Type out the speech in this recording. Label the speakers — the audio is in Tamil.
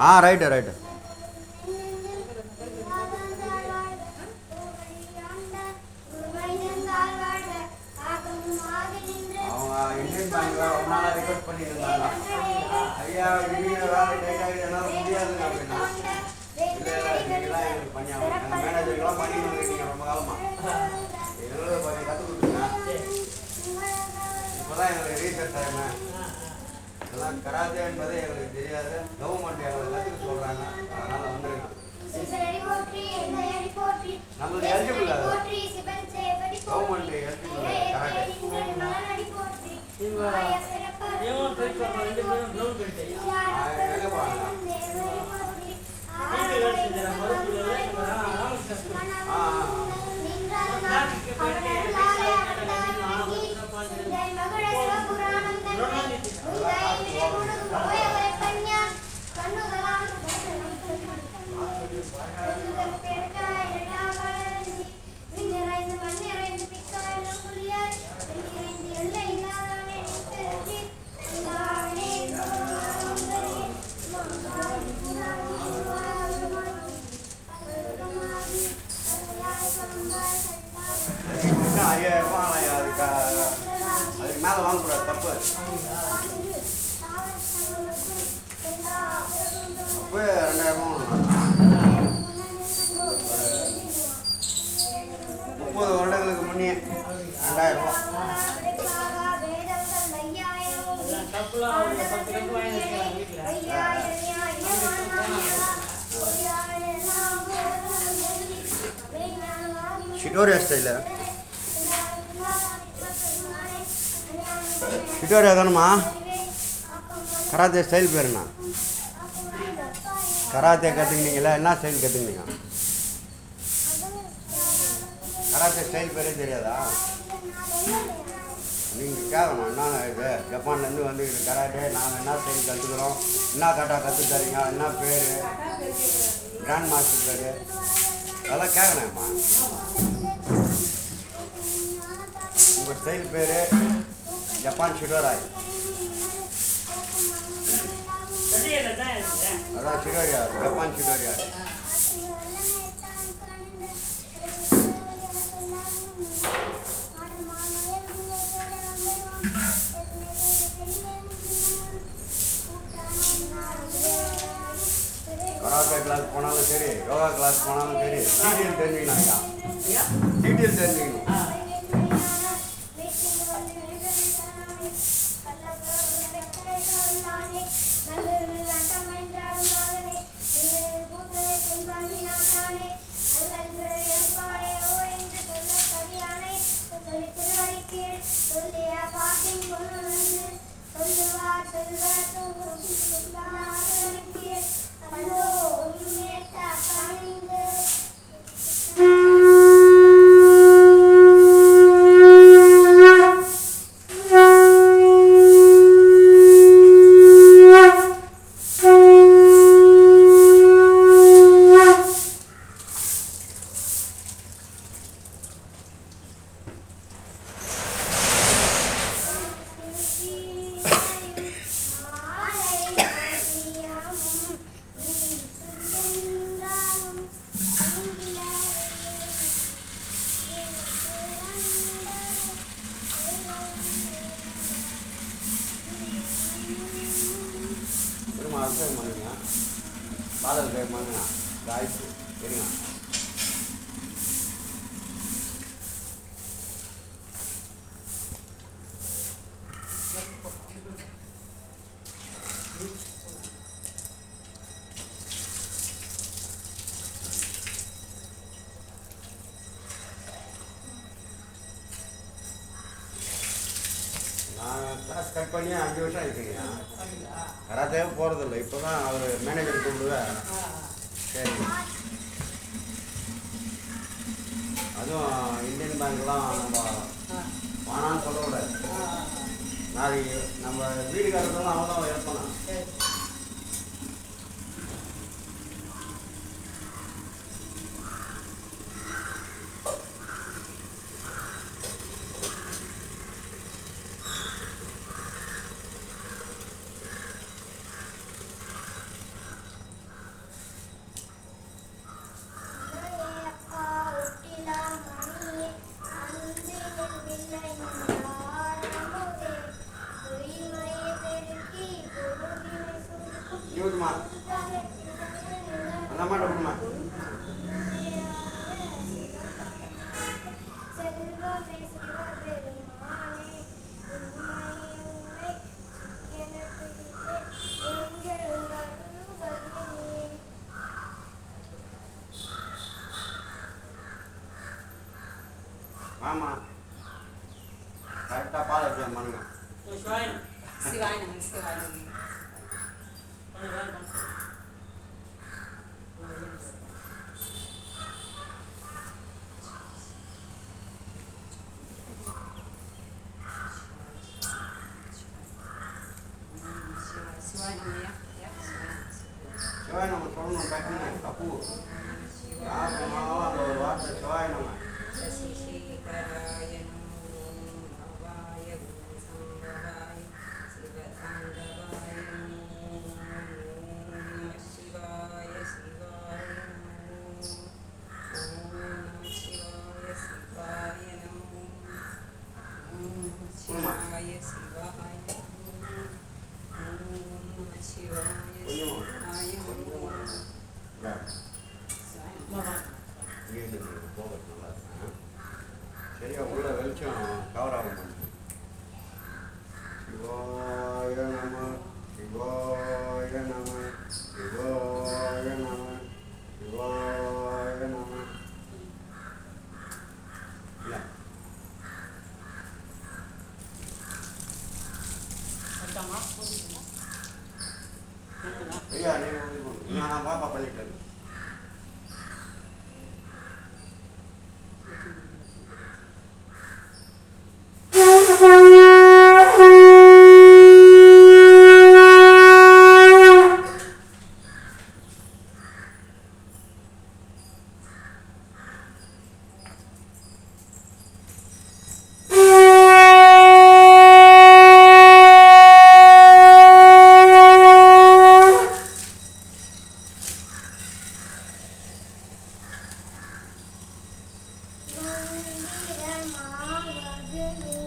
Speaker 1: ஆ ரைட்டு ரைட்டு அவங்க பண்ணிட்டு இருந்தாங்க ஐயா முடியாதுங்க அப்படின்னா. எங்களுக்கு பண்ணி ரொம்ப காலமாக எங்களுக்கு இப்போ தான் எங்களுக்கு ரீசெண்ட் டைமு கராத்தே என்பது எங்களுக்கு தெரியாது கவர்மெண்ட் எங்களுக்கு ஐயாயிரம் ரூபாய் ஆகலாம் அதுக்கு அதுக்கு மேலே வாங்கக்கூடாது தப்பு. அப்போ ரெண்டாயிரம் ரூபாய் வாங்கணும் முப்பது வருடங்களுக்கு முன்னே ரெண்டாயிரம் ரூபாய்.
Speaker 2: தப்புலாம் அவங்க பத்து
Speaker 1: தானம்மா கராத்தே ஸ்டைல் பேர் என்ன? கராத்தே கற்றுக்கினீங்களா என்ன ஸ்டைல் கற்றுக்கினீங்க கராத்தே ஸ்டைல் பேரே தெரியாதா? நீங்கள் கேட்கணும் என்ன இது? ஜப்பான்லேருந்து வந்து இது கராட்டே நாங்கள் என்ன ஸ்டைல் கற்றுக்குறோம் என்ன கட்டா கற்று தரீங்க? என்ன பேர்? கிராண்ட் மாஸ்டர் பேர்? அதெல்லாம் கேட்கணும்மா உங்கள் ஸ்டைல் பேர் ஜப்பான்
Speaker 2: இருக்குது
Speaker 1: அதான் Shitoryu Japan Shitoryu karate class போனாலும் சரி யோகா கிளாஸ் போனாலும் சரி டீட்டெயில் தெரிஞ்சுக்கணும் ஐயா டீட்டெயில் தெரிஞ்சுக்கணும் திரும்ப அபிஷேகம் பண்ணுங்க பாதல் அபிஷேகம் பண்ணுங்க காய்ச்சி சரிங்க நான் கிளாஸ் கட் பண்ணி அஞ்சு வருஷம் ஆயிடுச்சுங்க கராத்தே போகிறதில்ல இப்போ தான் அவர் மேனேஜர் கூப்பிடுவேன் சரி. அதுவும் இந்தியன் பேங்க்லாம் நம்ம வானான்னு சொல்லக்கூடாது. நாளைக்கு நம்ம வீடுக்காரர்லாம் அவன் தான் ஹெல்ப் చూడుమా అన్నమాట అమ్మా ஆமாம் శివాయ నమ స్వర్ణం కఠిన
Speaker 3: కపు
Speaker 4: రామ
Speaker 3: మావాలో వార్త శివాయ నమ சரியா உள்ள வெளிச்சம் gelin.